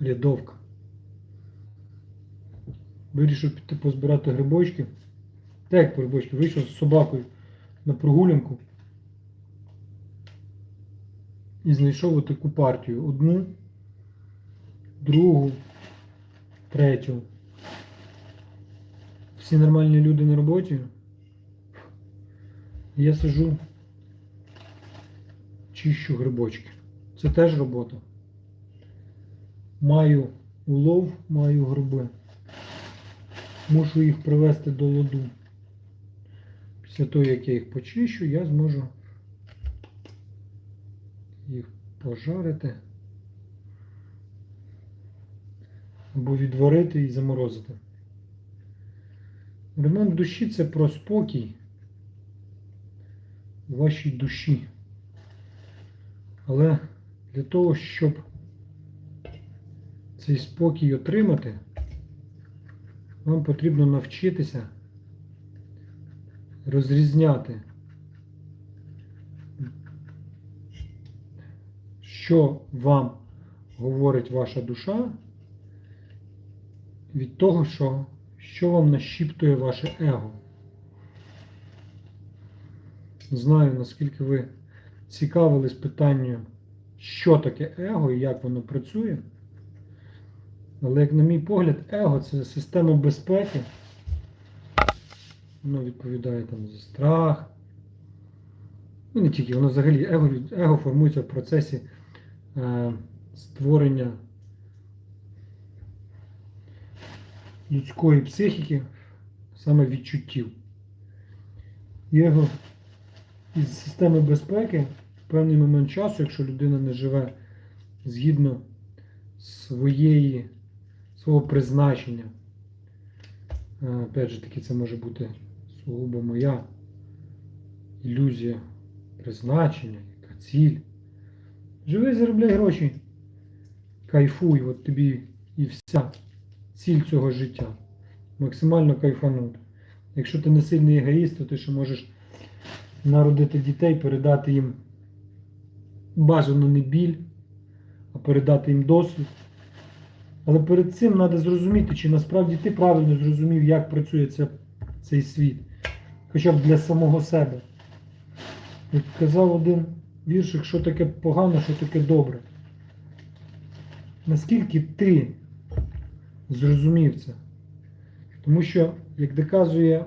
рядовка. Вирішив піти позбирати грибочки. Так, як грибочки, вийшов з собакою на прогулянку і знайшов отаку партію. Одну, другу, третю. Всі нормальні люди на роботі. Я сижу, чищу грибочки. Це теж робота. Маю улов, маю гриби. Мушу їх привести до ладу. Після того, як я їх почищу, я зможу їх пожарити або відварити і заморозити. Ремонт душі це про спокій вашій душі. Але для того, щоб цей спокій отримати, вам потрібно навчитися розрізняти, що вам говорить ваша душа від того, що, що вам нашіптує ваше его. Знаю, наскільки ви цікавились питанням, що таке его і як воно працює. Але, як на мій погляд, его це система безпеки. Воно відповідає там за страх. Ну, не тільки, воно взагалі его, его формується в процесі е, створення людської психіки, саме відчуттів. Його із системи безпеки в певний момент часу, якщо людина не живе згідно своєї, свого призначення, е, опять же таки, це може бути сугубо моя ілюзія призначення, яка ціль. Живи, заробляй гроші, кайфуй, от тобі і вся ціль цього життя. Максимально кайфанути. Якщо ти не сильний егоїст, то ти ще можеш народити дітей, передати їм бажано не біль, а передати їм досвід. Але перед цим треба зрозуміти, чи насправді ти правильно зрозумів, як працює ця, цей світ. Хоча б для самого себе. Як казав один віршик, що таке погано, що таке добре. Наскільки ти зрозумів це? Тому що, як доказує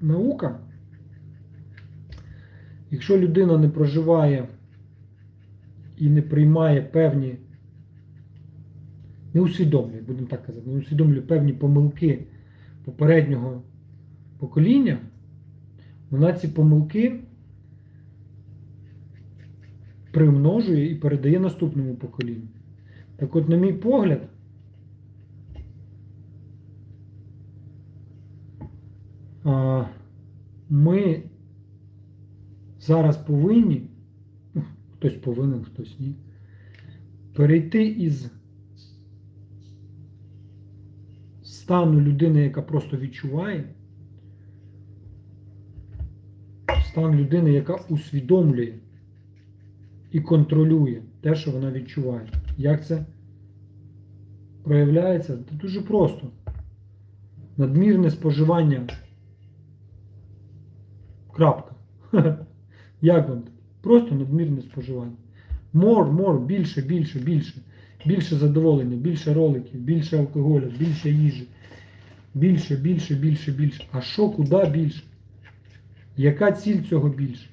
наука, якщо людина не проживає і не приймає певні, не усвідомлює, будемо так казати, не усвідомлює певні помилки попереднього покоління, вона ці помилки примножує і передає наступному поколінню. Так от, на мій погляд, ми зараз повинні, ну, хтось повинен, хтось ні, перейти із стану людини, яка просто відчуває, стан людини, яка усвідомлює і контролює те, що вона відчуває. Як це проявляється? Це дуже просто. Надмірне споживання. Крапка. Як вам? Просто надмірне споживання. More, more, більше, більше, більше. Більше задоволення, більше роликів, більше алкоголю, більше їжі. Більше, більше, більше, більше. А що, куди більше? Яка ціль цього більше?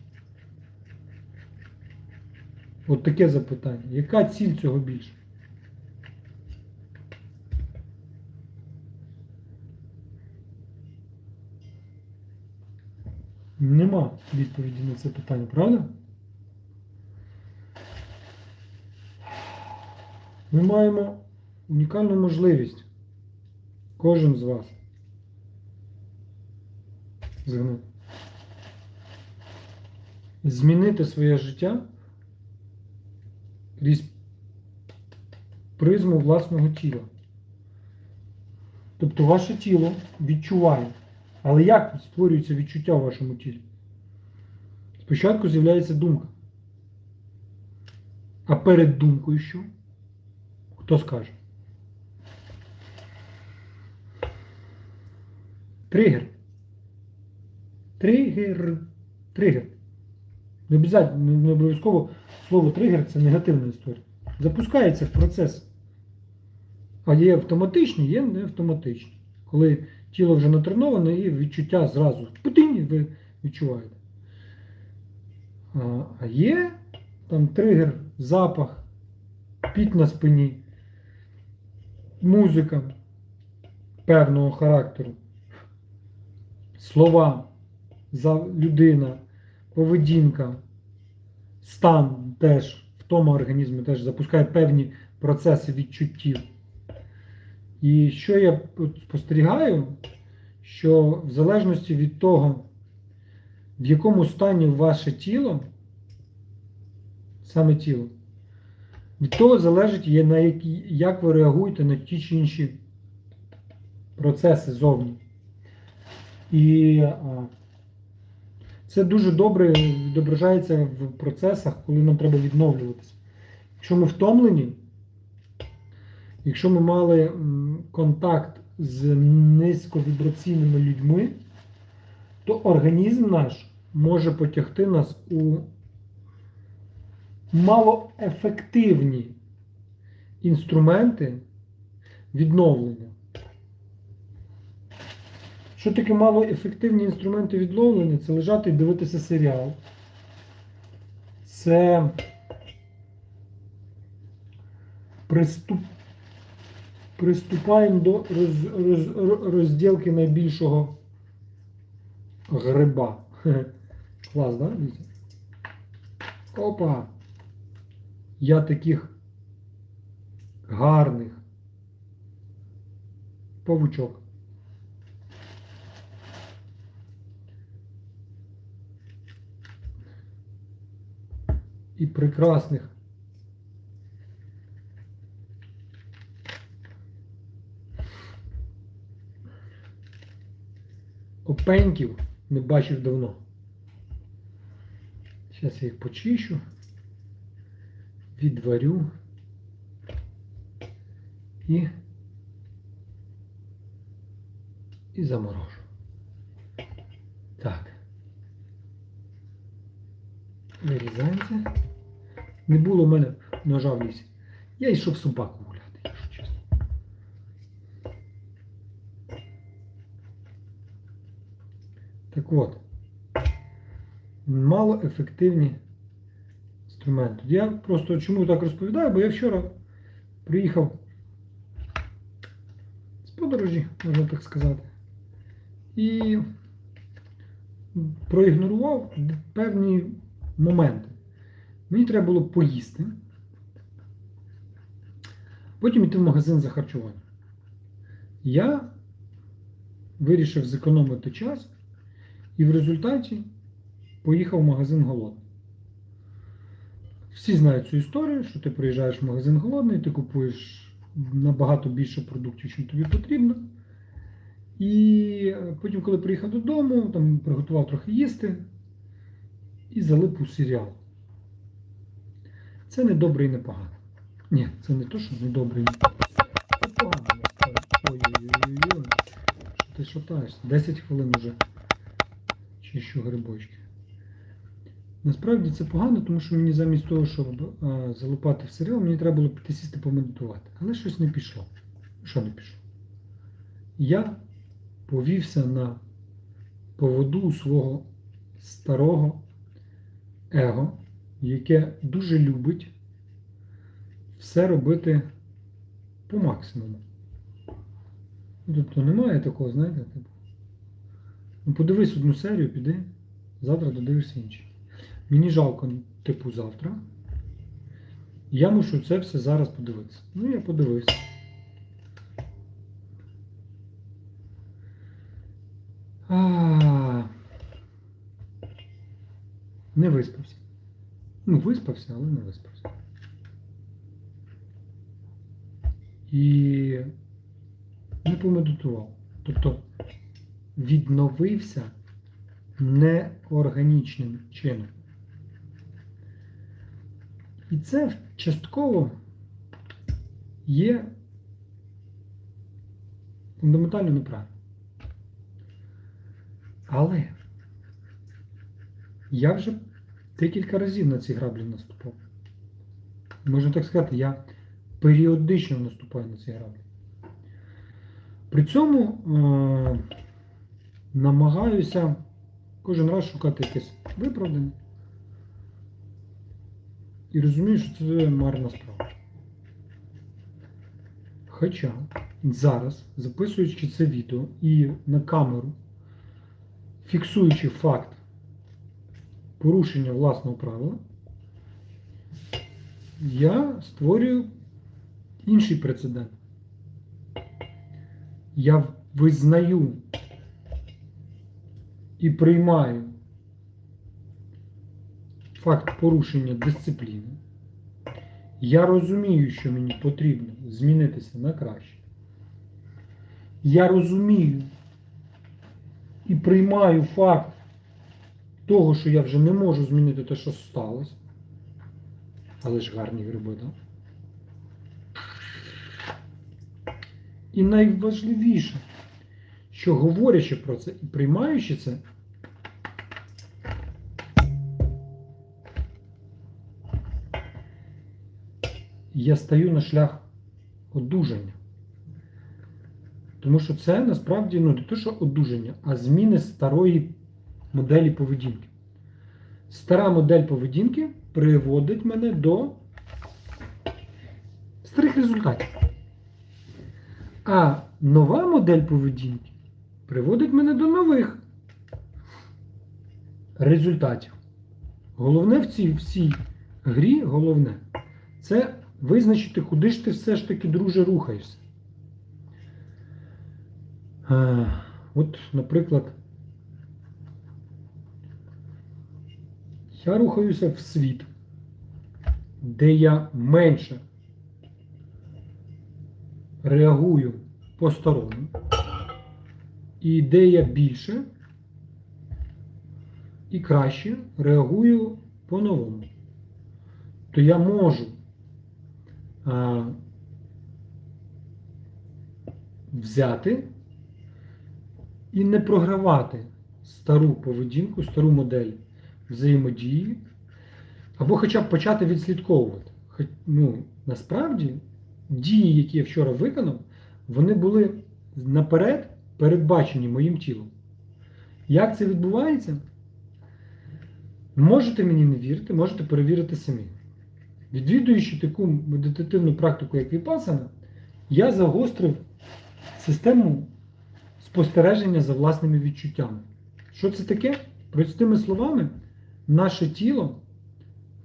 От таке запитання. Яка ціль цього більше? Нема відповіді на це питання, правда? Ми маємо унікальну можливість, кожен з вас, згни- змінити своє життя крізь призму власного тіла. Тобто ваше тіло відчуває. Але як створюється відчуття в вашому тілі? Спочатку з'являється думка. А перед думкою що? Хто скаже? Тригер. Тригер. Тригер. Не обов'язково, обов'язково слово тригер це негативна історія. Запускається в процес. А є автоматичні, є не автоматичні. Коли тіло вже натреноване і відчуття зразу путинь, ви відчуваєте. А є там тригер, запах, піт на спині, музика певного характеру, слова, людина, поведінка, стан теж в тому організмі теж запускає певні процеси відчуттів. І що я спостерігаю, що в залежності від того, в якому стані ваше тіло, саме тіло, від того залежить, як ви реагуєте на ті чи інші процеси зовні. І це дуже добре відображається в процесах, коли нам треба відновлюватися. Якщо ми втомлені, якщо ми мали контакт з низьковібраційними людьми, то організм наш може потягти нас у малоефективні інструменти відновлення. Що таке малоефективні інструменти відновлення? Це лежати і дивитися серіал. Це приступ... приступаємо до роз... Роз... розділки найбільшого гриба. Клас, да? Опа! Я таких гарних павучок. І прекрасних опеньків не бачив давно. Зараз я їх почищу, відварю і, і заморожу. Так. Вирізається. Не було в мене ножа в лісі. Я йшов собаку гуляти, якщо чесно. Так от, малоефективні інструменти. Я просто чому так розповідаю, бо я вчора приїхав з подорожі, можна так сказати, і проігнорував певні моменти. Мені треба було поїсти, потім йти в магазин за харчування. Я вирішив зекономити час і в результаті поїхав в магазин голодний. Всі знають цю історію, що ти приїжджаєш в магазин голодний, ти купуєш набагато більше продуктів, чим тобі потрібно. І потім, коли приїхав додому, там приготував трохи їсти і залип у серіал. Це не добре і не погано. Ні, це не то, що не добре і не погано. Це погано насправді. Ой-ой-ой. Що ти шатаєшся? 10 хвилин уже чищу грибочки. Насправді це погано, тому що мені замість того, щоб залупати в серіал, мені треба було піти сісти помедитувати. Але щось не пішло. Що не пішло? Я повівся на поводу свого старого его, яке дуже любить все робити по максимуму. Тобто немає такого, знаєте, типу. Ну, подивись одну серію, піди, завтра додивишся інші. Мені жалко, типу, завтра. Я мушу це все зараз подивитися. Ну, я подивився. А, не виспався. Ну, виспався, але не виспався. І не помедитував. Тобто відновився неорганічним чином. І це частково є фундаментально неправильно. Але я вже декілька разів на ці граблі наступав. Можна так сказати, я періодично наступаю на ці граблі. При цьому е- намагаюся кожен раз шукати якесь виправдання. І розумію, що це марна справа. Хоча зараз, записуючи це відео і на камеру, фіксуючи факт порушення власного правила, я створюю інший прецедент. Я визнаю і приймаю факт порушення дисципліни. Я розумію, що мені потрібно змінитися на краще. Я розумію і приймаю факт того, що я вже не можу змінити те, що сталося. Але ж гарні гриби, так? І найважливіше, що говорячи про це і приймаючи це, я стаю на шлях одужання. Тому що це насправді ну, не те, що одужання, а зміни старої моделі поведінки. Стара модель поведінки приводить мене до старих результатів. А нова модель поведінки приводить мене до нових результатів. Головне в цій всій грі, головне, це визначити, куди ж ти все ж таки, друже, рухаєшся. Е, От, наприклад, я рухаюся в світ, де я менше реагую по-сторонньому, і де я більше і краще реагую по-новому, то я можу а, взяти і не програвати стару поведінку, стару модель взаємодії, або хоча б почати відслідковувати. Ну, насправді, дії, які я вчора виконав, вони були наперед передбачені моїм тілом. Як це відбувається? Можете мені не вірити, можете перевірити самі. Відвідуючи таку медитативну практику, як віпасана, я загострив систему спостереження за власними відчуттями. Що це таке? Простими словами, наше тіло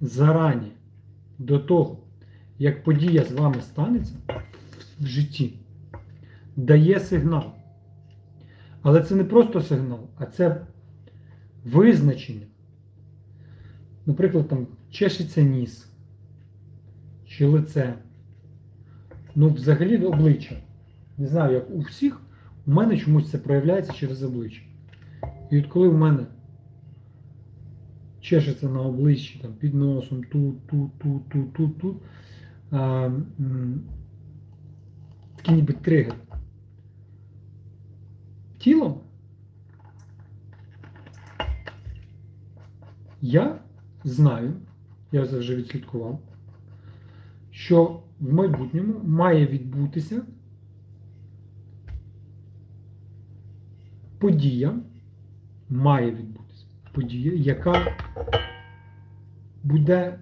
зарані до того, як подія з вами станеться в житті, дає сигнал. Але це не просто сигнал, а це визначення. Наприклад, там чешеться ніс чи лице. Ну, взагалі обличчя. Не знаю, як у всіх, у мене чомусь це проявляється через обличчя. І от коли в мене чешеться на обличчі, там, під носом, тут, тут, тут, тут, тут, тут, а, такий ніби тригер. Тілом я знаю, я це вже відслідкував, що в майбутньому має відбутися подія, має відбутися подія, яка буде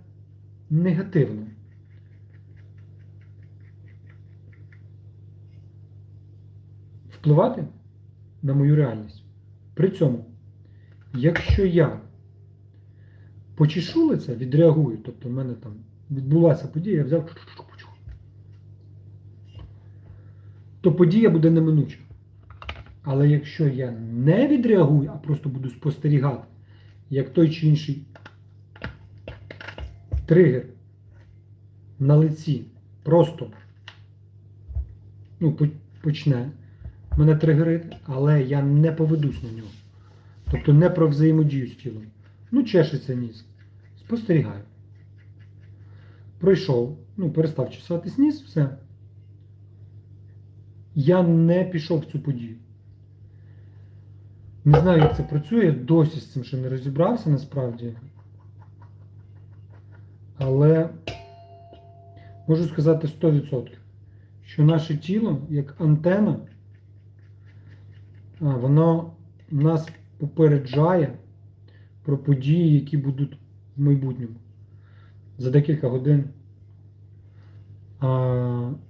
негативною. Впливати на мою реальність. При цьому, якщо я почешу лице, відреагую, тобто в мене там відбулася подія, я взяв, то подія буде неминуча. Але якщо я не відреагую, а просто буду спостерігати, як той чи інший тригер на лиці просто ну, почне мене тригерити, але я не поведусь на нього. Тобто не про взаємодію з тілом. Ну, чешеться ніс. Спостерігаю. Пройшов, ну, перестав чесатись ніс, все. Я не пішов в цю подію. Не знаю, як це працює, досі з цим ще не розібрався насправді. Але можу сказати 100%, що наше тіло, як антена, воно нас попереджає про події, які будуть в майбутньому. За декілька годин. А,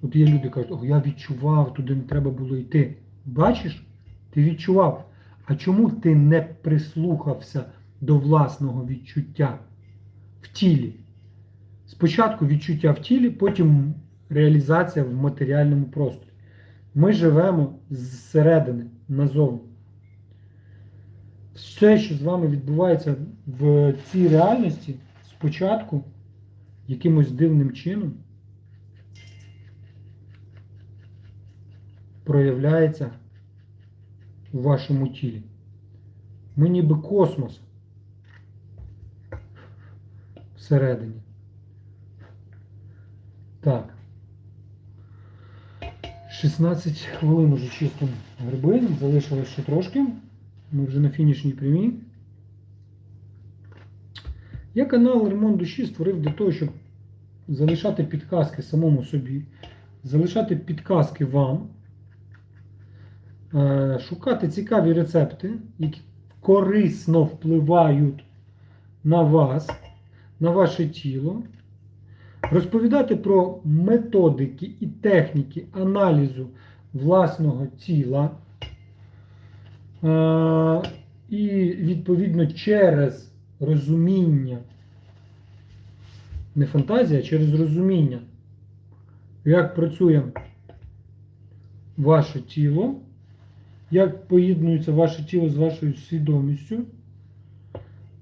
от є люди кажуть, о, я відчував, туди не треба було йти. Бачиш, ти відчував. А чому ти не прислухався до власного відчуття в тілі? Спочатку відчуття в тілі, потім реалізація в матеріальному просторі. Ми живемо зсередини назовні. Все, що з вами відбувається в цій реальності, спочатку якимось дивним чином проявляється у вашому тілі. Ми ніби космос всередині. Так. 16 хвилин уже чистим гриби, залишилось ще трошки. Ми вже на фінішній прямій. Я канал Ремонт душі створив для того, щоб залишати підказки самому собі, залишати підказки вам, шукати цікаві рецепти, які корисно впливають на вас, на ваше тіло, розповідати про методики і техніки аналізу власного тіла. Е, І відповідно через розуміння, не фантазія, а через розуміння, як працює ваше тіло, як поєднується ваше тіло з вашою свідомістю,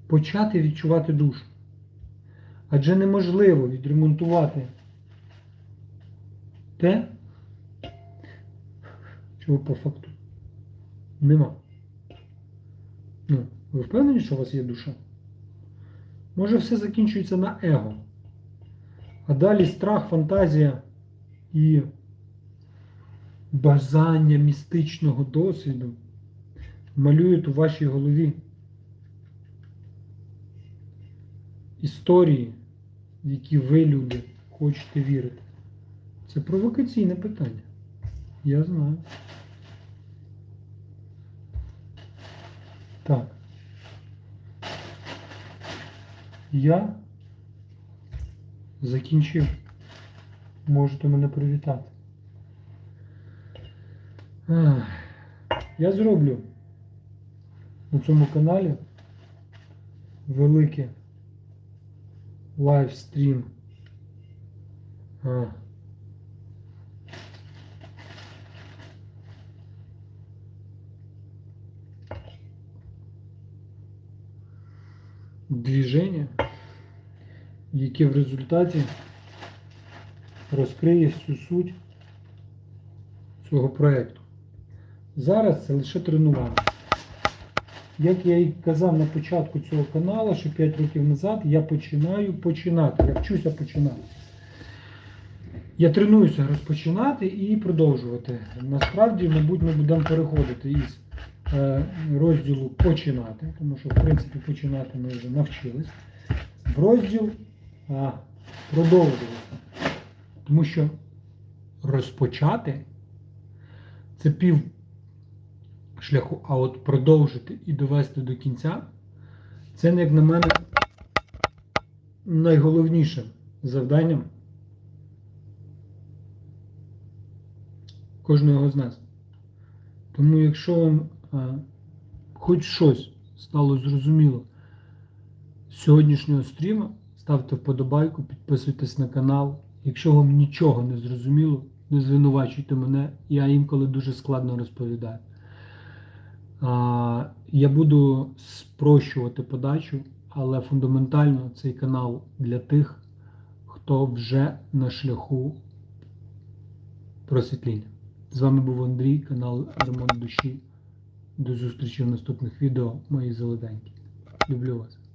почати відчувати душу. Адже неможливо відремонтувати те, чого по факту нема. Ну, ви впевнені, що у вас є душа? Може, все закінчується на его. А далі страх, фантазія і бажання містичного досвіду малюють у вашій голові історії, в які ви, люди, хочете вірити. Це провокаційне питання. Я знаю. Так. Я закінчив. Можете мене привітати. Я зроблю на цьому каналі великий лайвстрім. Движення, яке в результаті розкриє всю суть цього проєкту. Зараз це лише тренування. Як я і казав на початку цього каналу, що 5 років назад, я починаю починати. Я вчуся починати. Я тренуюся розпочинати і продовжувати. Насправді, мабуть, ми будемо переходити із е, розділу починати, тому що, в принципі, починати ми вже навчились. В розділ а, продовжувати. Тому що розпочати це пів шляху, а от продовжити і довести до кінця, це, як на мене, найголовнішим завданням кожного з нас. Тому, якщо вам а, хоч щось стало зрозуміло з сьогоднішнього стріму, ставте вподобайку, підписуйтесь на канал. Якщо вам нічого не зрозуміло, не звинувачуйте мене, я інколи дуже складно розповідаю. Я буду спрощувати подачу, але фундаментально цей канал для тих, хто вже на шляху просвітління. З вами був Андрій, канал Ремонт Душі. До зустрічі в наступних відео, мої золотенькі. Люблю вас.